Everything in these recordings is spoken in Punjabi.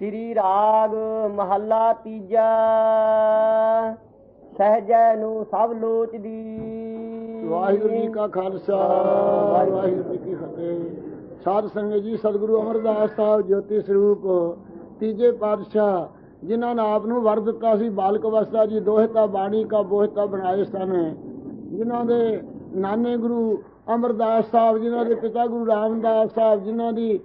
ਸ੍ਰੀ ਰਾਗ ਮਹੱਲਾ ਤੀਜਾ। ਸਹਜੈ ਨੂੰ ਸਭ ਲੋਚਦੀ। ਵਾਹਿਗੁਰੂ ਜੀ ਕਾ ਖਾਲਸਾ, ਵਾਹਿਗੁਰੂ ਜੀ ਕੀ ਫਤਿਹ। ਸਾਧ ਸੰਗਤ ਜੀ, ਸਤਿਗੁਰੂ ਅਮਰਦਾਸ ਸਾਹਿਬ ਜੋਤੀ ਸਰੂਪ, ਤੀਜੇ ਪਾਤਸ਼ਾਹ, ਜਿਨ੍ਹਾਂ ਨੇ ਆਪ ਨੂੰ ਵਰ ਦਿੱਤਾ ਸੀ, ਬਾਲਕ ਅਵਸਥਾ ਜੀ ਦੋਹਤਾ ਬਾਣੀ ਕਾ ਬੋਹਤਾ ਬਣਾਏ ਸਨ। ਜਿਨ੍ਹਾਂ ਦੇ ਨਾਨੇ ਗੁਰੂ ਅਮਰਦਾਸ ਸਾਹਿਬ, ਜਿਨ੍ਹਾਂ ਦੇ ਪਿਤਾ ਗੁਰੂ ਰਾਮਦਾਸ ਸਾਹਿਬ, ਜਿਨ੍ਹਾਂ ਦੀ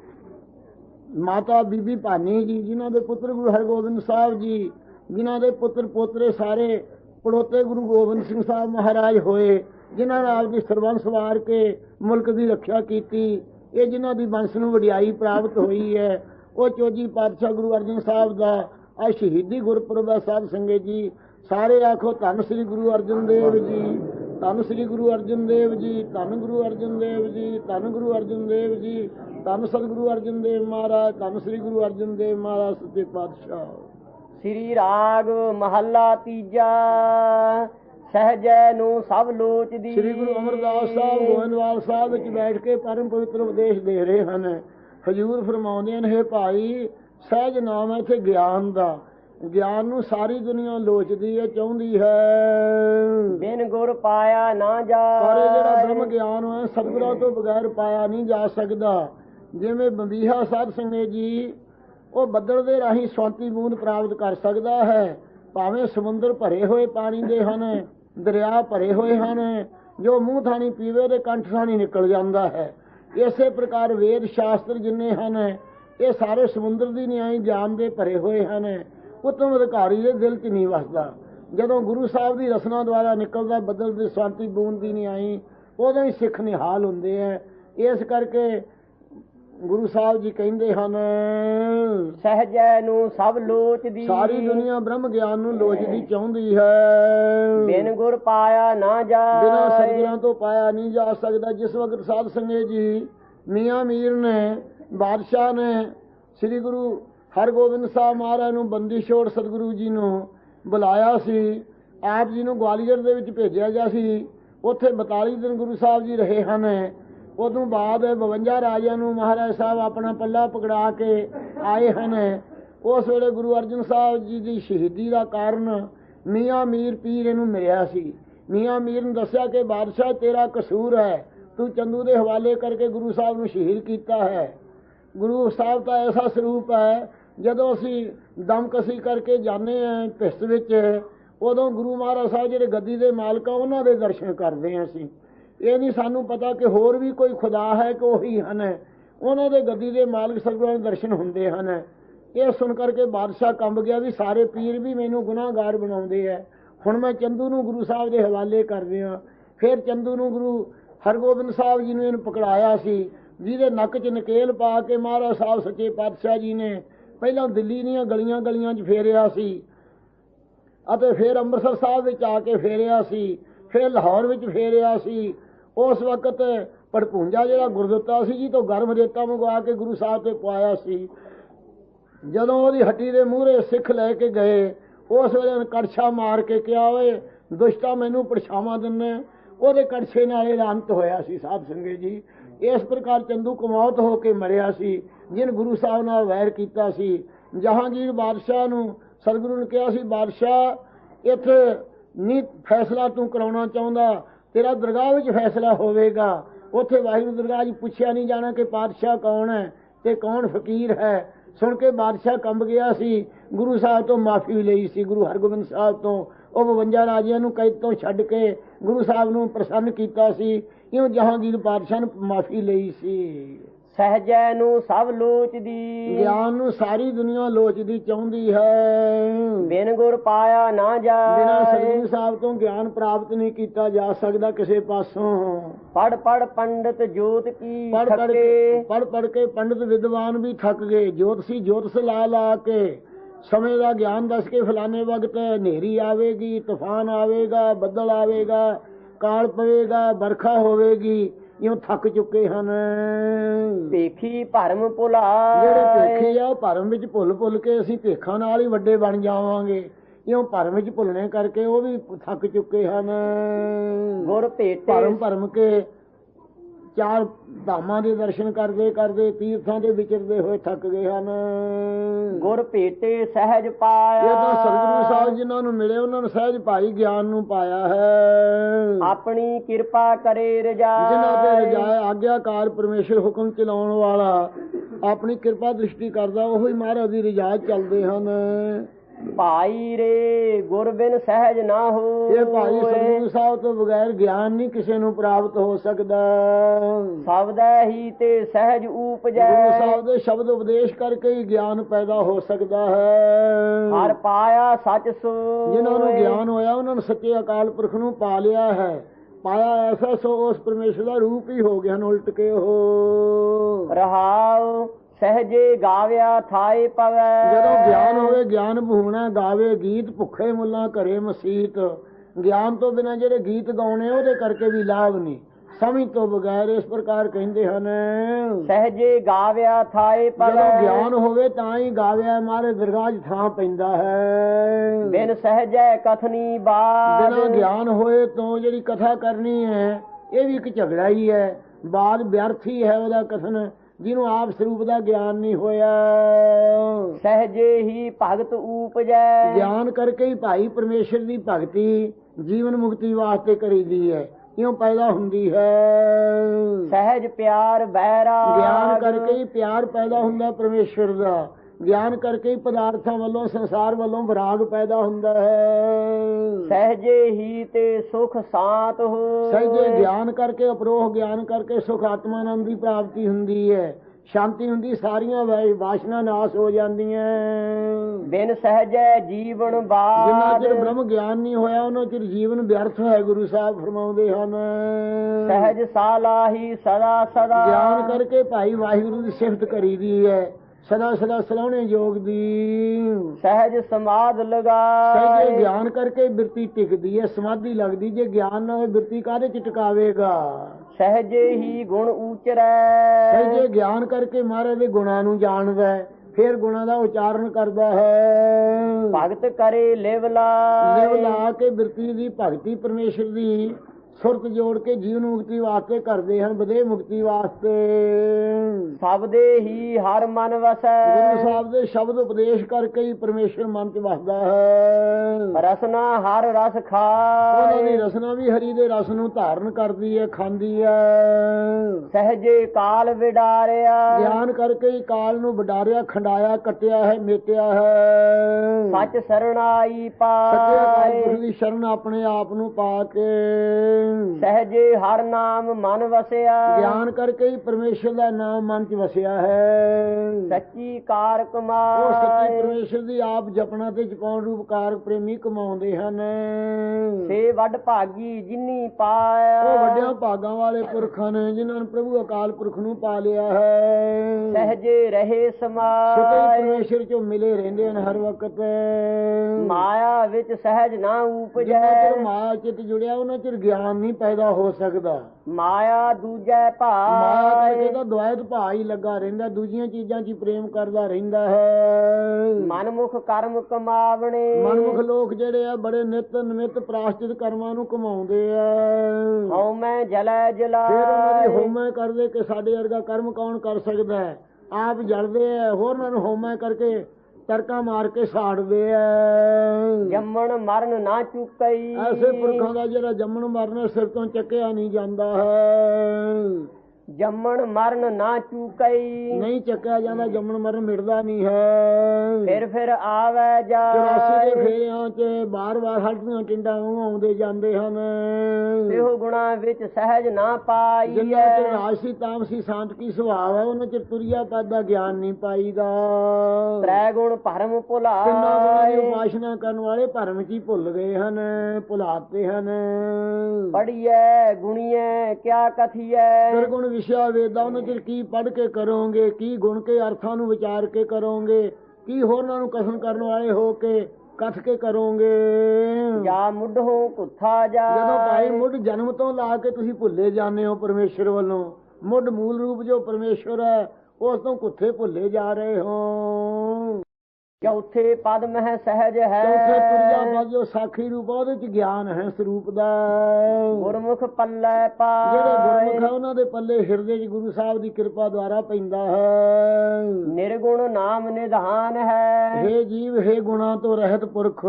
ਮਾਤਾ ਬੀਬੀ ਭਾਨੀ ਜੀ, ਜਿਨ੍ਹਾਂ ਦੇ ਪੁੱਤਰ ਗੁਰੂ ਹਰਗੋਬਿੰਦ ਸਾਹਿਬ ਜੀ, ਜਿਨ੍ਹਾਂ ਦੇ ਪੁੱਤਰ ਪੋਤਰੇ ਸਾਰੇ ਪੜੋਤੇ ਗੁਰੂ ਗੋਬਿੰਦ ਸਿੰਘ ਸਾਹਿਬ ਮਹਾਰਾਜ ਹੋਏ, ਜਿਨ੍ਹਾਂ ਨੇ ਆਪਦੀ ਸਰਬੰਸ ਵਾਰ ਕੇ ਮੁਲਕ ਦੀ ਰੱਖਿਆ ਕੀਤੀ, ਇਹ ਜਿਨ੍ਹਾਂ ਦੀ ਬੰਸ ਨੂੰ ਵਡਿਆਈ ਪ੍ਰਾਪਤ ਹੋਈ ਹੈ, ਉਹ ਚੋਜੀ ਪਾਤਸ਼ਾਹ ਗੁਰੂ ਅਰਜਨ ਸਾਹਿਬ ਦਾ ਆ ਸ਼ਹੀਦੀ ਗੁਰਪੁਰਬ ਸਾਹਿਬ ਸਾਧ ਸੰਗਤ ਜੀ, ਸਾਰੇ ਆਖੋ ਧੰਨ ਸ੍ਰੀ ਗੁਰੂ ਅਰਜਨ ਦੇਵ ਜੀ, ਧੰਨ ਸ੍ਰੀ ਗੁਰੂ ਅਰਜਨ ਦੇਵ ਜੀ, ਧੰਨ ਗੁਰੂ ਅਰਜਨ ਦੇਵ ਜੀ, ਧੰਨ ਗੁਰੂ ਅਰਜਨ ਦੇਵ ਜੀ ਧੰਨ ਸਤਿਗੁਰੂ ਅਰਜਨ ਦੇਵ ਮਹਾਰਾਜ ਧੰਨ ਸ੍ਰੀ ਗੁਰੂ ਅਰਜਨ ਦੇਵ ਮਹਾਰਾਜ ਸੱਚੇ ਪਾਤਸ਼ਾਹ। ਸ੍ਰੀ ਰਾਗ ਮਹੱਲਾ ਤੀਜਾ ਸਹਜੈ ਨੂੰ ਸਭ ਲੋਚਦੀ। ਸ੍ਰੀ ਗੁਰੂ ਅਮਰਦਾਸ ਸਾਹਿਬ ਗੋਇੰਦਵਾਲ ਸਾਹਿਬ ਵਿੱਚ ਬੈਠ ਕੇ ਪਰਮ ਪਵਿੱਤਰ ਉਪਦੇਸ਼ ਦੇ ਰਹੇ ਹਨ। ਹਜੂਰ ਫਰਮਾਉਂਦੇ ਨੇ ਭਾਈ ਸਹਿਜ ਨਾਮ ਹੈ ਤੇ ਗਿਆਨ ਦਾ। ਗਿਆਨ ਨੂੰ ਸਾਰੀ ਦੁਨੀਆ ਲੋਚਦੀ ਹੈ ਚਾਹੁੰਦੀ ਹੈ। ਬਿਨ ਗੁਰ ਪਾਇਆ ਨਾ ਪਰ ਇਹ ਜਿਹੜਾ ਜਾ ਬ੍ਰਹਮ ਗਿਆਨ ਹੈ ਸਤਿਗੁਰਾਂ ਤੋਂ ਬਗੈਰ ਪਾਇਆ ਨਹੀਂ ਜਾ ਸਕਦਾ। ਜਿਵੇਂ ਬੰਬੀਹਾ ਸਾਹਿਬ ਸਿੰਘ ਜੀ, ਉਹ ਬੱਦਲ ਦੇ ਰਾਹੀਂ ਸ਼ਾਂਤੀ ਬੂੰਦ ਪ੍ਰਾਪਤ ਕਰ ਸਕਦਾ ਹੈ। ਭਾਵੇਂ ਸਮੁੰਦਰ ਭਰੇ ਹੋਏ ਪਾਣੀ ਦੇ ਹਨ, ਦਰਿਆ ਭਰੇ ਹੋਏ ਹਨ, ਜੋ ਮੂੰਹ ਥਾਣੀ ਪੀਵੇ ਦੇ ਕੰਠ ਥਾਣੀ ਨਿਕਲ ਜਾਂਦਾ ਹੈ। ਇਸੇ ਪ੍ਰਕਾਰ ਵੇਦ ਸ਼ਾਸਤਰ ਜਿੰਨੇ ਹਨ, ਇਹ ਸਾਰੇ ਸਮੁੰਦਰ ਦੀ ਨਿਆਈ ਜਾਮ ਦੇ ਭਰੇ ਹੋਏ ਹਨ। ਉਤਮ ਅਧਿਕਾਰੀ ਦੇ ਦਿਲ 'ਚ ਨਹੀਂ ਵਸਦਾ। ਜਦੋਂ ਗੁਰੂ ਸਾਹਿਬ ਦੀ ਰਸਨਾ ਦੁਆਰਾ ਨਿਕਲਦਾ ਬੱਦਲ ਦੀ ਸ਼ਾਂਤੀ ਬੂੰਦ ਦੀ ਨਿਆਈ ਉਦੋਂ ਹੀ ਸਿੱਖ ਨਿਹਾਲ ਹੁੰਦੇ ਆ। ਇਸ ਕਰਕੇ ਗੁਰੂ ਸਾਹਿਬ ਜੀ ਕਹਿੰਦੇ ਹਨ ਸਹਜੈ ਨੂੰ ਸਭ ਲੋਚਦੀ। ਸਾਰੀ ਦੁਨੀਆ ਬ੍ਰਹਮ ਗਿਆਨ ਨੂੰ ਲੋਚਦੀ ਚਾਹੁੰਦੀ ਹੈ। ਬਿਨ ਗੁਰ ਪਾਇਆ ਨਾ ਜਾ ਬਿਨਾਂ ਸਤਿਗੁਰਾਂ ਤੋਂ ਪਾਇਆ ਨਹੀਂ ਜਾ ਸਕਦਾ ਜਿਸ ਵਕਤ ਸਾਧ ਸੰਗਤ ਜੀ ਮੀਆਂ ਮੀਰ ਨੇ ਬਾਦਸ਼ਾਹ ਨੇ ਸ੍ਰੀ ਗੁਰੂ ਹਰਗੋਬਿੰਦ ਸਾਹਿਬ ਮਹਾਰਾਜ ਨੂੰ ਬੰਦੀ ਛੋੜ ਸਤਿਗੁਰੂ ਜੀ ਨੂੰ ਬੁਲਾਇਆ ਸੀ ਆਪ ਜੀ ਨੂੰ ਗਵਾਲੀਅਰ ਦੇ ਵਿੱਚ ਭੇਜਿਆ ਗਿਆ ਸੀ ਉੱਥੇ 42 ਦਿਨ ਗੁਰੂ ਸਾਹਿਬ ਜੀ ਰਹੇ ਹਨ। ਉਦੋਂ ਬਾਅਦ 52 ਰਾਜਿਆਂ ਨੂੰ ਮਹਾਰਾਜ ਸਾਹਿਬ ਆਪਣਾ ਪੱਲਾ ਪਕੜਾ ਕੇ ਆਏ ਹਨ। ਉਸ ਵੇਲੇ ਗੁਰੂ ਅਰਜਨ ਸਾਹਿਬ ਜੀ ਦੀ ਸ਼ਹੀਦੀ ਦਾ ਕਾਰਨ ਮੀਆਂ ਮੀਰ ਪੀਰ ਇਹਨੂੰ ਮਿਲਿਆ ਸੀ। ਮੀਆਂ ਮੀਰ ਨੂੰ ਦੱਸਿਆ ਕਿ, ਬਾਦਸ਼ਾਹ, ਤੇਰਾ ਕਸੂਰ ਹੈ। ਤੂੰ ਚੰਦੂ ਦੇ ਹਵਾਲੇ ਕਰਕੇ ਗੁਰੂ ਸਾਹਿਬ ਨੂੰ ਸ਼ਹੀਦ ਕੀਤਾ ਹੈ। ਗੁਰੂ ਸਾਹਿਬ ਦਾ ਐਸਾ ਸਰੂਪ ਹੈ, ਜਦੋਂ ਅਸੀਂ ਦਮਕਸੀ ਕਰਕੇ ਜਾਂਦੇ ਆਂ ਭਿਸ ਵਿੱਚ, ਉਦੋਂ ਗੁਰੂ ਮਹਾਰਾਜ ਸਾਹਿਬ ਜਿਹੜੇ ਗੱਦੀ ਦੇ ਮਾਲਕ ਆ, ਉਹਨਾਂ ਦੇ ਦਰਸ਼ਨ ਕਰਦੇ ਆਂ ਅਸੀਂ। ਇਹ ਨਹੀਂ ਸਾਨੂੰ ਪਤਾ ਕਿ ਹੋਰ ਵੀ ਕੋਈ ਖੁਦਾ ਹੈ ਕਿ ਉਹੀ ਹਨ। ਉਹਨਾਂ ਦੇ ਗੱਦੀ ਦੇ ਮਾਲਕ ਸਤਿਗੁਰਾਂ ਦੇ ਦਰਸ਼ਨ ਹੁੰਦੇ ਹਨ। ਇਹ ਸੁਣ ਕਰਕੇ ਬਾਦਸ਼ਾਹ ਕੰਬ ਗਿਆ ਵੀ ਸਾਰੇ ਪੀਰ ਵੀ ਮੈਨੂੰ ਗੁਨਾਹਗਾਰ ਬਣਾਉਂਦੇ ਆ। ਹੁਣ ਮੈਂ ਚੰਦੂ ਨੂੰ ਗੁਰੂ ਸਾਹਿਬ ਦੇ ਹਵਾਲੇ ਕਰ ਰਿਹਾ। ਫਿਰ ਚੰਦੂ ਨੂੰ ਗੁਰੂ ਹਰਗੋਬਿੰਦ ਸਾਹਿਬ ਜੀ ਨੂੰ ਇਹਨੂੰ ਪਕੜਾਇਆ ਸੀ। ਜਿਹਦੇ ਨੱਕ 'ਚ ਨਕੇਲ ਪਾ ਕੇ ਮਹਾਰਾਜ ਸਾਹਿਬ ਸੱਚੇ ਪਾਤਸ਼ਾਹ ਜੀ ਨੇ ਪਹਿਲਾਂ ਦਿੱਲੀ ਦੀਆਂ ਗਲੀਆਂ ਗਲੀਆਂ 'ਚ ਫੇਰਿਆ ਸੀ। ਅਤੇ ਫਿਰ ਅੰਮ੍ਰਿਤਸਰ ਸਾਹਿਬ ਵਿੱਚ ਆ ਕੇ ਫੇਰਿਆ ਸੀ। ਫਿਰ ਲਾਹੌਰ ਵਿੱਚ ਫੇਰਿਆ ਸੀ। ਉਸ ਵਕਤ ਪੜਪੂੰਜਾ ਜਿਹੜਾ ਗੁਰਦਿੱਤਾ ਸੀ ਜੀ, ਤੋਂ ਗਰਮ ਰੇਤਾ ਮੰਗਵਾ ਕੇ ਗੁਰੂ ਸਾਹਿਬ ਤੇ ਪਵਾਇਆ ਸੀ। ਜਦੋਂ ਉਹਦੀ ਹੱਟੀ ਦੇ ਮੂਹਰੇ ਸਿੱਖ ਲੈ ਕੇ ਗਏ, ਉਸ ਵੇਲੇ ਕੜਛਾ ਮਾਰ ਕੇ ਕਿਹਾ, ਓਏ, ਦੁਸ਼ਟਾ ਮੈਨੂੰ ਪਰਛਾਵਾਂ ਦਿੰਨੇ ਉਹਦੇ ਕੜਛੇ ਨਾਲ ਇਹ ਅੰਤ ਹੋਇਆ ਸੀ ਸਾਧ ਸੰਗਤ ਜੀ। ਇਸ ਪ੍ਰਕਾਰ ਚੰਦੂ ਕਮੌਤ ਹੋ ਕੇ ਮਰਿਆ ਸੀ, ਜਿਨ ਗੁਰੂ ਸਾਹਿਬ ਨਾਲ ਵੈਰ ਕੀਤਾ ਸੀ। ਜਹਾਂਗੀਰ ਬਾਦਸ਼ਾਹ ਨੂੰ ਸਤਿਗੁਰੂ ਨੇ ਕਿਹਾ ਸੀ, ਬਾਦਸ਼ਾਹ, ਇੱਥੇ ਨੀ ਫੈਸਲਾ ਤੂੰ ਕਰਾਉਣਾ ਚਾਹੁੰਦਾ ਤੇਰਾ ਦਰਗਾਹ ਵਿੱਚ ਫੈਸਲਾ ਹੋਵੇਗਾ। ਉੱਥੇ ਵਾਹਿਗੁਰੂ ਦਰਗਾਹ 'ਚ ਪੁੱਛਿਆ ਨਹੀਂ ਜਾਣਾ ਕਿ ਪਾਤਸ਼ਾਹ ਕੌਣ ਹੈ ਤੇ ਕੌਣ ਫਕੀਰ ਹੈ। ਸੁਣ ਕੇ ਬਾਦਸ਼ਾਹ ਕੰਬ ਗਿਆ ਸੀ। ਗੁਰੂ ਸਾਹਿਬ ਤੋਂ ਮਾਫੀ ਲਈ ਸੀ। ਗੁਰੂ ਹਰਗੋਬਿੰਦ ਸਾਹਿਬ ਤੋਂ ਉਹ 52 ਰਾਜਿਆਂ ਨੂੰ ਕੈਦ ਤੋਂ ਛੱਡ ਕੇ ਗੁਰੂ ਸਾਹਿਬ ਨੂੰ ਪ੍ਰਸੰਨ ਕੀਤਾ ਸੀ। ਇਉਂ ਜਹਾਂਗੀਰ ਪਾਤਸ਼ਾਹ ਨੇ ਮਾਫੀ ਲਈ ਸੀ। ਸਹਜੈ ਨੂੰ ਸਭ ਲੋਚਦੀ। ਗਿਆਨ ਨੂੰ ਸਾਰੀ ਦੁਨੀਆ ਲੋਚਦੀ ਚਾਹੁੰਦੀ ਹੈ। ਬਿਨ ਗੁਰ ਪਾਇਆ ਨਾ ਜਾ ਬਿਨਾਂ ਸਤਿਗੁਰੂ ਸਾਹਿਬ ਤੋਂ ਗਿਆਨ ਪ੍ਰਾਪਤ ਨਹੀਂ ਕੀਤਾ ਜਾ ਸਕਦਾ ਕਿਸੇ ਪਾਸੋਂ। ਪੜ ਪੜ ਪੰਡਤ ਜੋਤ ਕੀ ਪੜ ਪੜ ਥਕੇ। ਕੇ ਪੜ ਪੜ ਕੇ ਪੰਡਿਤ ਵਿਦਵਾਨ ਵੀ ਥੱਕ ਗਏ। ਜੋਤਸੀ ਜੋਤਸ ਲਾ ਲਾ ਕੇ। ਸਮੇਂ ਦਾ ਗਿਆਨ ਦੱਸ ਕੇ ਫਲਾਣੇ ਵਕਤ ਹਨੇਰੀ ਆਵੇਗੀ ਤੂਫਾਨ ਆਵੇਗਾ ਬੱਦਲ ਆਵੇਗਾ ਕਾਲ ਪਵੇਗਾ ਵਰਖਾ ਹੋਵੇਗੀ। ਇਉਂ ਥੱਕ ਚੁੱਕੇ ਹਨ। ਭੇਖੀ ਭਰਮ ਭੁਲਾ ਜਿਹੜੇ ਭੇਖੇ ਆ ਉਹ ਭਰਮ ਵਿੱਚ ਭੁੱਲ ਭੁੱਲ ਕੇ ਅਸੀਂ ਭੇਖਾਂ ਨਾਲ ਹੀ ਵੱਡੇ ਬਣ ਜਾਵਾਂਗੇ। ਇਉਂ ਭਰਮ ਵਿੱਚ ਭੁੱਲਣੇ ਕਰਕੇ ਉਹ ਵੀ ਥੱਕ ਚੁੱਕੇ ਹਨ। ਗੁਰ ਭੇਟੇ। ਭਰਮ ਭਰਮ ਕੇ ਚਾਰ ਧਾਮਾਂ ਦੇ ਦਰਸ਼ਨ ਕਰਦੇ ਕਰਦੇ ਤੀਰਥਾਂ ਦੇ ਵਿਚਰਦੇ ਹੋਏ ਥੱਕ ਗਏ ਹਨ। ਗੁਰ ਭੇਟੇ ਸਹਿਜ ਪਾਇਆ। ਇਹ ਤਾਂ ਸਤਿਗੁਰੂ ਸਾਹਿਬ ਜਿਨ੍ਹਾਂ ਨੂੰ ਮਿਲੇ ਉਹਨਾਂ ਨੂੰ ਸਹਿਜ ਭਾਈ ਗਿਆਨ ਨੂੰ ਪਾਇਆ ਹੈ। ਆਪਣੀ ਕਿਰਪਾ ਕਰੇ ਰਜਾ ਜਿਨ੍ਹਾਂ ਤੇ ਰਜਾਏ ਆਗਿਆਕਾਰ ਪਰਮੇਸ਼ਰ ਹੁਕਮ ਚਲਾਉਣ ਵਾਲਾ ਆਪਣੀ ਕਿਰਪਾ ਦ੍ਰਿਸ਼ਟੀ ਕਰਦਾ ਉਹੀ ਮਹਾਰਾਜ ਦੀ ਰਜਾ ਚੱਲਦੇ ਹਨ। ਭਾਈ ਰੇ ਗੁਰ ਬਿਨ ਸਹਿਜ ਨਾ ਹੋ ਇਹ ਭਾਈ ਸਤਿਗੁਰੂ ਸਾਹਿਬ ਤੋਂ ਬਗੈਰ ਗਿਆਨ ਨਹੀਂ ਕਿਸੇ ਨੂੰ ਪ੍ਰਾਪਤ ਹੋ ਸਕਦਾ। ਸਬਦੈ ਹੀ ਤੇ ਸਹਿਜ ਊਪਜੈ ਗੁਰੂ ਸਾਹਿਬ ਦੇ ਸ਼ਬਦ ਉਪਦੇਸ਼ ਕਰਕੇ ਹੀ ਗਿਆਨ ਪੈਦਾ ਹੋ ਸਕਦਾ ਹੈ। ਹਰ ਪਾਇਆ ਸੱਚ ਸੋ ਜਿਨ੍ਹਾਂ ਨੂੰ ਗਿਆਨ ਹੋਇਆ ਉਹਨਾਂ ਨੂੰ ਸੱਚੇ ਅਕਾਲ ਪੁਰਖ ਨੂੰ ਪਾ ਲਿਆ ਹੈ। ਪਾਇਆ ਐਸਾ ਸੋ ਉਸ ਪਰਮੇਸ਼ਰ ਦਾ ਰੂਪ ਹੀ ਹੋ ਗਿਆ ਹਨ ਉਲਟ ਕੇ ਉਹ। ਰਹਾਉ ਸਹਜੇ ਗਾਵਿਆ ਥਾਏ ਪਵੈ। ਜਦੋਂ ਗਿਆਨ ਹੋਵੇ ਗਿਆਨ ਭੂਣਾ ਗਾਵੇ ਗੀਤ ਭੁੱਖੇ ਮੁੱਲਾਂ ਘਰੇ ਮਸੀਤ। ਗਿਆਨ ਤੋਂ ਬਿਨਾਂ ਜਿਹੜੇ ਗੀਤ ਗਾਉਣੇ ਉਹਦੇ ਕਰਕੇ ਵੀ ਲਾਭ ਨਹੀਂ। ਸਮਝ ਤੋਂ ਬਗੈਰ ਇਸ ਪ੍ਰਕਾਰ ਕਹਿੰਦੇ ਹਨ। ਸਹਜੇ ਗਾਵਿਆ ਥਾਏ ਪਵੈ। ਜਦੋਂ ਗਿਆਨ ਹੋਵੇ ਤਾਂ ਹੀ ਗਾਵਿਆ ਮਾਰੇ ਦਰਗਾਹ 'ਚ ਥਾਂ ਪੈਂਦਾ ਹੈ। ਬਿਨ ਸਹਜੈ ਕਥਨੀ ਬਾਦ ਬਿਨਾਂ ਗਿਆਨ ਹੋਏ ਤੋਂ ਜਿਹੜੀ ਕਥਾ ਕਰਨੀ ਹੈ ਇਹ ਵੀ ਇੱਕ ਝਗੜਾ ਹੀ ਹੈ। ਬਾਦ ਵਿਅਰਥ ਹੈ ਉਹਦਾ ਕਥਨ। ਜਿਹਨੂੰ ਆਪ ਸਰੂਪ ਦਾ ਗਿਆਨ ਨਹੀਂ ਹੋਇਆ। ਸਹਜੇ ਹੀ ਭਗਤ ਊਪਜੈ ਗਿਆਨ ਕਰਕੇ ਹੀ ਭਾਈ ਪਰਮੇਸ਼ਰ ਦੀ ਭਗਤੀ ਜੀਵਨ ਮੁਕਤੀ ਵਾਸਤੇ ਕਰੀਦੀ ਹੈ। ਕਿਉਂ ਪੈਦਾ ਹੁੰਦੀ ਹੈ। ਸਹਿਜ ਪਿਆਰ ਬੈਰਾ ਗਿਆਨ ਕਰਕੇ ਹੀ ਪਿਆਰ ਪੈਦਾ ਹੁੰਦਾ ਪਰਮੇਸ਼ਰ ਦਾ। ਗਿਆਨ ਕਰਕੇ ਹੀ ਪਦਾਰਥਾਂ ਵੱਲੋਂ ਸੰਸਾਰ ਵੱਲੋਂ ਵਿਰਾਗ ਪੈਦਾ ਹੁੰਦਾ ਹੈ। ਸਹਜੇ ਹੀ ਤੇ ਸੁਖ ਸਾਤ ਹੋ ਸਹਿਜੇ ਗਿਆਨ ਕਰਕੇ ਅਪਰੋਹ ਗਿਆਨ ਕਰਕੇ ਸੁਖ ਆਤਮਾ ਆਨੰਦ ਦੀ ਪ੍ਰਾਪਤੀ ਹੁੰਦੀ ਹੈ। ਸ਼ਾਂਤੀ ਹੁੰਦੀ ਸਾਰੀਆਂ ਵਾਸ਼ਨਾ ਨਾਸ਼ ਹੋ ਜਾਂਦੀਆਂ ਬਿਨ ਸਹਜੈ ਜੀਵਨ ਜਿੰਨਾ ਬਾਦ ਚਿਰ ਬ੍ਰਹਮ ਗਿਆਨ ਨਹੀਂ ਹੋਇਆ ਉਹਨਾਂ ਚਿਰ ਜੀਵਨ ਵਿਅਰਥ ਹੈ ਗੁਰੂ ਸਾਹਿਬ ਫਰਮਾਉਂਦੇ ਹਨ। ਸਹਿਜ ਸਾਲਾਹੀ ਸਦਾ ਸਦਾ ਗਿਆਨ ਕਰਕੇ ਭਾਈ ਵਾਹਿਗੁਰੂ ਦੀ ਸਿਫਤ ਕਰੀਦੀ ਹੈ। ਸਦਾ ਸਦਾ ਸਲਾਉਣੇ ਯੋਗ ਦੀ। ਸਹਿਜ ਸਮਾਧ ਸਹਿਜੇ ਲਗਾਏ ਗਿਆਨ ਕਰਕੇ ਬਿਰਤੀ ਟਿਕਦੀ ਹੈ ਸਮਾਧੀ ਲੱਗਦੀ ਜੇ ਗਿਆਨ ਨਾ ਹੋਵੇ ਬਿਰਤੀ ਕਾਹਦੇ ਚ ਟਿਕਾਵੇਗਾ? ਸਹਜੇ ਹੀ ਗੁਣ ਉਚਰੈ ਸਹਿਜੇ ਗਿਆਨ ਕਰਕੇ ਮਹਾਰਾਜ ਦੇ ਗੁਣਾਂ ਨੂੰ ਜਾਣਦਾ ਹੈ ਫਿਰ ਗੁਣਾਂ ਦਾ ਉਚਾਰਨ ਕਰਦਾ ਹੈ। ਭਗਤ ਕਰੇ ਲਿਵ ਲਿਵ ਲਾਏ ਲਾ ਕੇ ਬਿਰਤੀ ਦੀ ਭਗਤੀ ਪਰਮੇਸ਼ਰ ਦੀ ਸੁਰਤ ਜੋੜ ਕੇ ਜੀਵਨ ਮੁਕਤੀ ਵਾਸਤੇ ਕਰਦੇ ਹਨ ਬਦੇ ਮੁਕਤੀ ਵਾਸਤੇ। ਸਬਦੇ ਹੀ ਹਰ ਮਨ ਗੁਰੂ ਵਸੈ ਸਾਹਿਬ ਦੇ ਸ਼ਬਦ ਉਪਦੇਸ਼ ਕਰਕੇ ਹੀ ਪਰਮੇਸ਼ਰ ਮਨ ਚ ਵਸਦਾ ਹੈ। ਰਸਨਾ ਹਰ ਰਸ ਉਹਨਾਂ ਦੀ ਖਾਏ ਰਸਨਾ ਵੀ ਹਰੀ ਦੇ ਰਸ ਨੂੰ ਧਾਰਨ ਕਰਦੀ ਹੈ ਖਾਂਦੀ ਹੈ। ਸਹਜੇ ਕਾਲ ਵਿਡਾਰਿਆ। ਗਿਆਨ ਕਰਕੇ ਹੀ ਕਾਲ ਨੂੰ ਵਡਾਰਿਆ ਖੰਡਾਇਆ ਕੱਟਿਆ ਹੈ ਮੇਟਿਆ ਹੈ। ਸੱਚ ਸਰਣਾਈ ਸੱਚੇ ਅਕਾਲ ਪੁਰਖ ਪਾਏ ਦੀ ਸ਼ਰਨ ਆਪਣੇ ਆਪ ਨੂੰ ਪਾ ਕੇ। ਸਹਜੇ ਹਰ ਨਾਮ ਮਨ ਵਸਿਆ। ਗਿਆਨ ਕਰਕੇ ਹੀ ਪਰਮੇਸ਼ਰ ਦਾ ਨਾਮ ਮਨ 'ਚ ਵਸਿਆ ਹੈ। ਸੱਚੀ ਕਾਰ ਉਹ ਸੱਚੀ ਪਰਮੇਸ਼ਰ ਦੀ ਆਪ ਜਪਣਾ ਤੇ ਜਪਾਉਣ ਰੂਪ ਕਾਰਕ ਪ੍ਰੇਮੀ ਕਮਾਉਂਦੇ ਹਨ। ਸੇ ਵੱਡ ਭਾਗੀ ਜਿਨੀ ਉਹ ਪਾਇਆ ਵੱਡਿਆਂ ਭਾਗਾਂ ਵਾਲੇ ਪੁਰਖਾਂ ਨੇ ਜਿਨ੍ਹਾਂ ਨੇ ਪ੍ਰਭੂ ਅਕਾਲ ਪੁਰਖ ਨੂੰ ਪਾ ਲਿਆ ਹੈ। ਸਹਜੇ ਰਹੇ ਸਤੇ ਸਮਾਏ ਪਰਮੇਸ਼ਰ ਚੋਂ ਮਿਲੇ ਰਹਿੰਦੇ ਹਨ ਹਰ ਵਕਤ। ਮਾਇਆ ਵਿੱਚ ਸਹਿਜ ਨਾ ਜਿੰਨਾ ਚਿਰ ਉਪਜੈ ਮਾਇਆ ਚਿਤ ਜੁੜਿਆ ਉਹਨਾਂ ਚਿਰ ਗਿਆਨ ਨਹੀਂ ਪੈਦਾ ਹੋ ਸਕਦਾ। ਮਾਇਆ ਦੂਜੈ ਮਾਇਆ ਕਰਕੇ ਭਾਏ। ਤਾਂ ਦੁਆਇਤ ਭਾ ਹੀ ਲੱਗਾ ਰਹਿੰਦਾ ਦੂਜੀਆਂ ਚੀਜ਼ਾਂ 'ਚ ਪ੍ਰੇਮ ਕਰਦਾ ਰਹਿੰਦਾ ਹੈ। ਮਨਮੁਖ ਕਰਮ ਕਮਾਵਣੇ। ਮਨਮੁਖ ਲੋਕ ਜਿਹੜੇ ਆ ਬੜੇ ਨਿਤ ਨਿਮਿਤ ਪ੍ਰਾਸ਼ਚਿਤ ਕਰਮਾਂ ਨੂੰ ਕਮਾਉਂਦੇ ਆ। ਹਉ ਮੈਂ ਜਲੈ ਫਿਰ ਉਹਨਾਂ ਦੀ ਹੋਮੈ ਕਰਦੇ ਕਿ ਸਾਡੇ ਵਰਗਾ ਕਰਮ ਕੌਣ ਕਰ ਸਕਦਾ ਹੈ? ਆਪ ਜਲਦੇ ਆ ਹੋਰਨਾਂ ਨੂੰ ਹੋਮੈ ਕਰਕੇ ਤਰਕਾ ਮਾਰ ਕੇ ਸਾੜਦੇ ਆ ਜੰਮਣ ਮਰਨ ਨਾ ਚੁਕਈ। ਐਸੇ ਪੁਰਖਾਂ ਦਾ ਜਿਹੜਾ ਜੰਮਣ ਮਰਨ ਸਿਰ ਤੋਂ ਚੱਕਿਆ ਨਹੀਂ ਜਾਂਦਾ ਹੈ। ਜੰਮਣ ਮਰਨ ਨਾ ਚੁਕਈ। ਨਹੀਂ ਚੱਕਿਆ ਜਾਂਦਾ ਜੰਮਣ ਮਰਨ ਮਿਟਦਾ ਨਹੀਂ ਹੈ। ਫਿਰ ਫਿਰ ਆਵੇ 84 ਜਾਏ ਦੇ ਫੇਰਿਆਂ 'ਚ ਬਾਰ-ਬਾਰ ਹਲਦੀਆਂ ਟਿੰਡਾਂ ਉਹ ਆਉਂਦੇ ਜਾਂਦੇ ਹਨ। ਇਹੋ ਗੁਣਾ ਵਿੱਚ ਸਹਿਜ ਨਾ ਜਿੰਨਾ ਪਾਈਐ ਚਿਰ ਰਾਜਸੀ ਤਾਮਸੀ ਸ਼ਾਂਤ ਕੀ ਸੁਭਾਅ ਹੈ ਉਹਨਾਂ ਚਿਰ ਤੁਰਿਆ ਪੈਦਾ ਗਿਆਨ ਨਹੀਂ ਪਾਈਦਾ। ਤ੍ਰੈ ਗੁਣ ਭਰਮ ਕਿੰਨਾ ਗੁਣਾਂ ਦੀ ਭੁਲਾਏ ਉਪਾਸ਼ਨਾ ਕਰਨ ਵਾਲੇ ਭਰਮ 'ਚ ਹੀ ਭੁੱਲ ਗਏ ਹਨ ਭੁਲਾਤੇ ਹਨ। ਪੜੀਐ ਗੁਣੀਐ ਕਿਆ ਕਥੀਐ। ਸਰਗੁਣ ਵਿਸ਼ਾ ਵੇਦਾ ਉਹਨਾਂ ਚਿਰ ਕੀ ਪੜ੍ਹ ਕੇ ਕਰੋਗੇ ਕੀ ਗੁਣ ਕੇ ਅਰਥਾਂ ਨੂੰ ਵਿਚਾਰ ਕੇ ਕਰੋਗੇ ਕੀ ਹੋਰਨਾਂ ਨੂੰ ਕਥਨ ਕਰਨ ਵਾਲੇ ਹੋ ਕੇ ਕਥ ਕੇ ਕਰੋਗੇ? ਜਾ ਮੁੱਢੋਂ ਕੁੱਥਾ ਜਾ ਜਦੋਂ ਭਾਈ ਮੁੱਢ ਜਨਮ ਤੋਂ ਲਾ ਕੇ ਤੁਸੀਂ ਭੁੱਲੇ ਜਾਂਦੇ ਹੋ ਪਰਮੇਸ਼ਰ ਵੱਲੋਂ ਮੁੱਢ ਮੂਲ ਰੂਪ ਜੋ ਪਰਮੇਸ਼ਰ ਹੈ ਉਸ ਤੋਂ ਕੁੱਥੇ ਭੁੱਲੇ ਜਾ ਰਹੇ ਹੋ। ਚੌਥੇ ਪਦ ਮਹਿ ਸਹਿਜ ਹੈ। ਚੌਥੇ ਤੁਰਿਆ ਪਦ ਜੋ ਸਾਖੀ ਰੂਪ ਉਹਦੇ ਚ ਗਿਆਨ ਹੈ ਸਰੂਪ ਦਾ। ਗੁਰਮੁਖ ਪੱਲੇ ਜਿਹੜੇ ਗੁਰਮੁਖ ਉਹਨਾਂ ਦੇ ਪੱਲੇ ਹਿਰਦੇ 'ਚ ਗੁਰੂ ਸਾਹਿਬ ਦੀ ਕਿਰਪਾ ਦੁਆਰਾ ਪੈਂਦਾ ਹੈ। ਨਿਰਗੁਣ ਨਾਮ ਨਿਧਾਨ ਹੈ। ਹੇ ਜੀਵ ਹੇ ਗੁਣਾ ਤੋਂ ਰਹਿਤ ਪੁਰਖ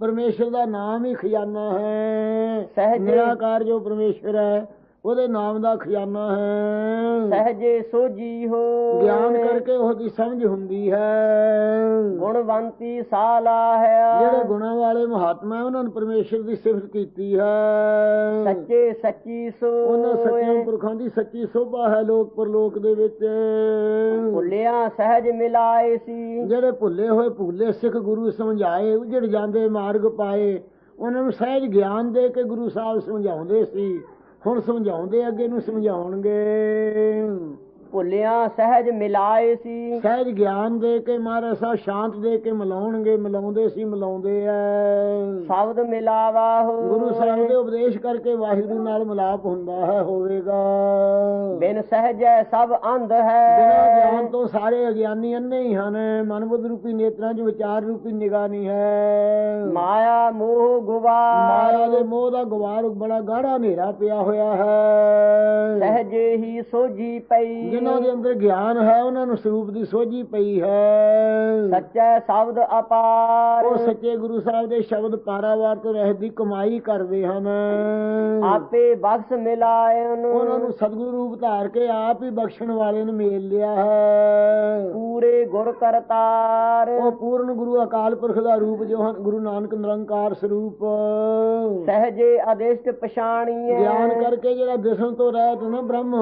ਪਰਮੇਸ਼ਰ ਦਾ ਨਾਮ ਹੀ ਖਜ਼ਾਨਾ ਹੈ। ਸਹਿਜੇ- ਨਿਰਾਕਾਰ ਜੋ ਪਰਮੇਸ਼ਰ ਹੈ ਉਹਦੇ ਨਾਮ ਦਾ ਖਜ਼ਾਨਾ ਹੈ। ਸਹਜੇ ਸੋਜੀ ਹੋ। ਗਿਆਨ ਕਰਕੇ ਉਹਦੀ ਸਮਝ ਹੁੰਦੀ ਹੈ। ਗੁਣਵੰਤੀ ਸਾਲਾ ਹੈ। ਜਿਹੜੇ ਗੁਣਾਂ ਵਾਲੇ ਮਹਾਤਮਾ ਉਹਨਾਂ ਨੇ ਪਰਮੇਸ਼ਰ ਦੀ ਸਿਫਤ ਕੀਤੀ ਹੈ। ਸੱਚੇ ਸੱਚੀ ਸੋ ਉਹਨਾਂ ਸੱਚੇ ਪੁਰਖਾਂ ਦੀ ਸੱਚੀ ਸੋਭਾ ਹੈ ਲੋਕ ਪਰਲੋਕ ਦੇ ਵਿੱਚ। ਭੁੱਲਿਆ ਸਹਿਜ ਮਿਲਾਏ ਸੀ। ਜਿਹੜੇ ਭੁੱਲੇ ਹੋਏ ਭੁੱਲੇ ਸਿੱਖ ਗੁਰੂ ਸਮਝਾਏ ਉਜੜ ਜਾਂਦੇ ਮਾਰਗ ਪਾਏ ਉਹਨਾਂ ਨੂੰ ਸਹਿਜ ਗਿਆਨ ਦੇ ਕੇ ਗੁਰੂ ਸਾਹਿਬ ਸਮਝਾਉਂਦੇ ਸੀ। ਹੁਣ ਸਮਝਾਉਂਦੇ ਅੱਗੇ ਨੂੰ ਸਮਝਾਉਣਗੇ। ਭੁੱਲਿਆ ਸਹਿਜ ਮਿਲਾਏ ਸੀ। ਸਹਿਜ ਗਿਆਨ ਦੇ ਕੇ ਮਹਾਰਾਜ ਸਾਹਿਬ ਸ਼ਾਂਤ ਦੇ ਕੇ ਮਿਲਾਉਣਗੇ ਮਿਲਾਉਂਦੇ ਸੀ ਮਿਲਾਉਂਦੇ ਐ। ਸ਼ਬਦ ਮਿਲਾਵਾ ਹੋ ਗੁਰੂ ਸਾਹਿਬ ਦੇ ਉਪਦੇਸ਼ ਕਰਕੇ ਵਾਹਿਗੁਰੂ ਨਾਲ ਮਿਲਾਪ ਹੁੰਦਾ ਹੈ ਹੋਵੇਗਾ। ਬਿਨ ਸਹਿਜੈ ਸਭ ਅੰਧ ਹੈ। ਬਿਨਾਂ ਗਿਆਨ ਤੋਂ ਸਾਰੇ ਅਗਿਆਨੀ ਅੰਨੇ ਹੀ ਹਨ। ਮਨਬੁੱਧ ਰੂਪੀ ਨੇਤਰਾਂ 'ਚ ਵਿਚਾਰ ਰੂਪੀ ਨਿਗਾਹ ਨਹੀਂ ਹੈ। ਮਾਇਆ ਮੋਹ ਗੁਵਾਰ ਮਾਇਆ ਦੇ ਮੋਹ ਦਾ ਗਵਾਰ ਬੜਾ ਗਾੜਾ ਹਨੇਰਾ ਪਿਆ ਹੋਇਆ ਹੈ। ਸਹਜੇ ਹੀ ਸੋਜੀ ਪਈ। ਜਿਨ੍ਹਾਂ ਦੇ ਅੰਦਰ ਗਿਆਨ ਹੈ ਉਹਨਾਂ ਨੂੰ ਸਰੂਪ ਦੀ ਸੋਝੀ ਪਈ ਹੈ। ਸੱਚੈ ਸ਼ਬਦ ਅਪਾਰ। ਉਹ ਸੱਚੇ ਗੁਰੂ ਸਾਹਿਬ ਦੇ ਸ਼ਬਦ ਪਾਰਾਵਾਰ ਤੋਂ ਰਹਿਤ ਦੀ ਕਮਾਈ ਕਰਦੇ ਹਨ। ਆਪੇ ਬਖਸ਼ ਮਿਲਾਇਨ ਉਹਨਾਂ। ਨੂੰ ਸਤਿਗੁਰੂ ਰੂਪ ਧਾਰ ਕੇ ਆਪ ਹੀ ਬਖਸ਼ਣ ਵਾਲੇ ਨੂੰ ਮੇਲ ਲਿਆ ਹੈ। ਪੂਰੇ ਗੁਰ ਕਰਤਾਰ। ਉਹ ਪੂਰਨ ਗੁਰੂ ਅਕਾਲ ਪੁਰਖ ਦਾ ਰੂਪ ਜੋ ਹਨ ਗੁਰੂ ਨਾਨਕ ਨਿਰੰਕਾਰ ਸਰੂਪ। ਸਹਜੇ ਅਦਿਸ਼ਟ ਪਛਾਣੀਐ। ਗਿਆਨ ਕਰਕੇ ਜਿਹੜਾ ਦਿਸਣ ਤੋਂ ਰਹਿਤ ਨਾ ਬ੍ਰਹਮ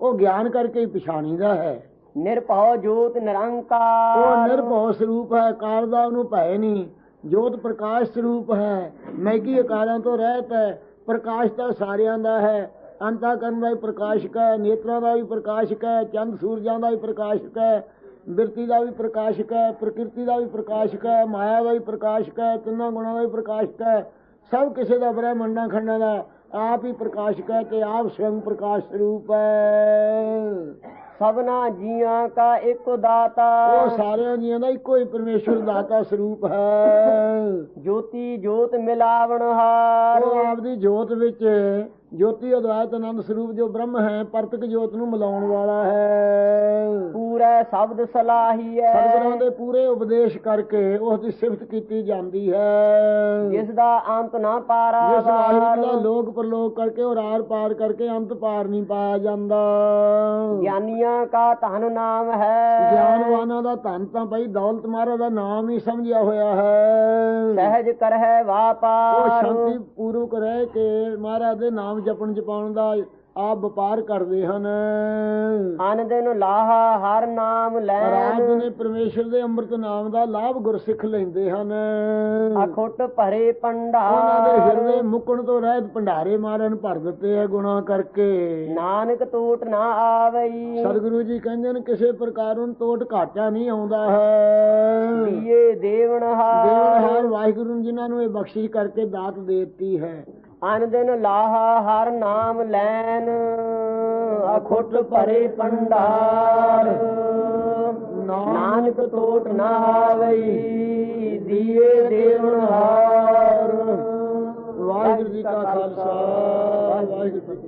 ਉਹ ਗਿਆਨ ਕਰਕੇ ਹੀ ਪਛਾਣੀਦਾ ਹੈ। ਨਿਰਭਉ ਜੋਤ ਉਹ ਨਿਰੰਕਾਰ ਨਿਰਭਉ ਸਰੂਪ ਹੈ ਕਾਲ ਦਾ ਉਹਨੂੰ ਭੈ ਨਹੀਂ। ਜੋਤ ਪ੍ਰਕਾਸ਼ ਸਰੂਪ ਹੈ। ਮੈਗੀ ਅਕਾਲਾਂ ਤੋਂ ਰਹਿਤ ਹੈ? ਪ੍ਰਕਾਸ਼ ਤਾਂ ਸਾਰਿਆਂ ਦਾ ਹੈ। ਅੰਤਾ ਕਰਨ ਦਾ ਵੀ ਪ੍ਰਕਾਸ਼ਕ ਹੈ ਨੇਤਰਾਂ ਦਾ ਵੀ ਪ੍ਰਕਾਸ਼ਕ ਹੈ ਚੰਦ ਸੂਰਜਾਂ ਦਾ ਵੀ ਪ੍ਰਕਾਸ਼ਕ ਹੈ ਬਿਰਤੀ ਦਾ ਵੀ ਪ੍ਰਕਾਸ਼ਕ ਹੈ ਪ੍ਰਕਿਰਤੀ ਦਾ ਵੀ ਪ੍ਰਕਾਸ਼ਕ ਹੈ ਮਾਇਆ ਦਾ ਵੀ ਪ੍ਰਕਾਸ਼ਕ ਹੈ ਤਿੰਨਾਂ ਗੁਣਾਂ ਦਾ ਵੀ ਪ੍ਰਕਾਸ਼ਕ ਹੈ ਸਭ ਕਿਸੇ ਦਾ ਬ੍ਰਹਮੰਡਾਂ ਖੰਡਾਂ ਦਾ ਆਪ ਹੀ ਪ੍ਰਕਾਸ਼ਕ ਹੈ ਤੇ ਆਪ ਸਵਯੰ ਪ੍ਰਕਾਸ਼ ਸਰੂਪ ਹੈ। ਸਭਨਾ ਜੀਆਂ ਕਾ ਇੱਕ ਦਾਤਾ। ਉਹ ਸਾਰਿਆਂ ਜੀਆਂ ਦਾ ਇੱਕੋ ਹੀ ਪਰਮੇਸ਼ਵਰ ਦਾਤਾ ਸਰੂਪ ਹੈ। ਜੋਤੀ ਜੋਤ ਮਿਲਾਵਣ ਹਾਰ। ਉਹ ਆਪਦੀ ਜੋਤ ਵਿੱਚ ਜੋਤੀ ਅਦਵੈਤ ਆਨੰਦ ਸਰੂਪ ਜੋ ਬ੍ਰਹਮ ਹੈ ਪਰਤਕ ਜੋਤ ਨੂੰ ਮਿਲਾਉਣ ਵਾਲਾ ਹੈ। ਸ਼ਬਦ ਸਲਾਹੀਐ ਸਤਿਗੁਰਾਂ ਦੇ ਪੂਰੇ ਉਪਦੇਸ਼ ਕਰਕੇ ਉਸ ਦੀ ਸਿਫਤ ਕੀਤੀ ਜਾਂਦੀ ਹੈ। ਜਿਸ ਦਾ ਅੰਤ ਨਾ ਪਾਰਾ ਜਿਸ ਵਾਹਿਗੁਰੂ ਦਾ ਲੋਕ ਪਰਲੋਕ ਕਰਕੇ ਔਰ ਆਰ ਪਾਰ ਕਰਕੇ ਅੰਤ ਪਾਰ ਨਹੀਂ ਪਾਇਆ ਜਾਂਦਾ। ਗਿਆਨੀਆਂ ਕਾ ਧਨ ਨਾਮ ਹੈ। ਗਿਆਨਵਾਨਾਂ ਦਾ ਧਨ ਤਾਂ ਬਈ ਦੌਲਤ ਮਾਰਾ ਦਾ ਨਾਮ ਹੀ ਸਮਝਿਆ ਹੋਇਆ ਹੈ। ਸਹਿਜ ਕਰਹਿ ਉਹ ਵਾਪਾਰ ਸ਼ਾਂਤੀ ਪੂਰਵਕ ਰਹਿ ਕੇ ਮਹਾਰਾਜ ਦੇ ਨਾਮ ਜਪਣ ਜਪਾਉਣ ਦਾ ਆਪ ਵਪਾਰ ਕਰਦੇ ਹਨ। ਅਨ ਦਿਨ ਲਾਹਾ ਹਰ ਨਾਮ ਰਾਤ ਲੈਣ ਨੇ ਪਰਮੇਸ਼ਰ ਦੇ ਅੰਮ੍ਰਿਤ ਨਾਮ ਦਾ ਲਾਭ ਗੁਰਸਿੱਖ ਲੈਂਦੇ ਹਨ। ਅਖੁੱਟ ਭਰੇ ਉਹਨਾਂ ਦੇ ਪੰਡਾਰ ਹਿਰਦੇ ਮੁੱਕਣ ਤੋਂ ਰਹਿਤ ਭੰਡਾਰੇ ਮਾਰਨ ਭਰ ਦਿੱਤੇ ਆ ਗੁਨਾਹ ਕਰਕੇ। ਨਾਨਕ ਟੂਟ ਨਾ ਆਵਈ। ਸਤਿਗੁਰੂ ਜੀ ਕਹਿੰਦੇ ਨੇ ਕਿਸੇ ਪ੍ਰਕਾਰ ਨੂੰ ਟੋਟ ਘਾਟਾ ਨਹੀਂ ਆਉਂਦਾ ਹੈ। ਦੀਏ ਦੇਵਨ ਹਾਰ ਦੇਵਨਹਾਰ ਵਾਹਿਗੁਰੂ ਜਿਨ੍ਹਾਂ ਨੂੰ ਇਹ ਬਖਸ਼ਿਸ਼ ਕਰਕੇ ਦਾਤ ਦੇ ਦਿੱਤੀ ਹੈ। ਅਨ ਦਿਨ ਲਾਹਾ ਹਰ ਨਾਮ ਲੈਨ, ਅਖੁੱਟ ਭਰੇ ਪੰਡਾਰ। ਨਾਨਕ ਟੋਟ ਨਾ ਆਵਈ, ਦੀਏ ਦੇਵਨ ਹਾਰ। ਵਾਹਿਗੁਰੂ ਜੀ ਕਾ ਖਾਲਸਾ, ਵਾਹਿਗੁਰੂ ਜੀ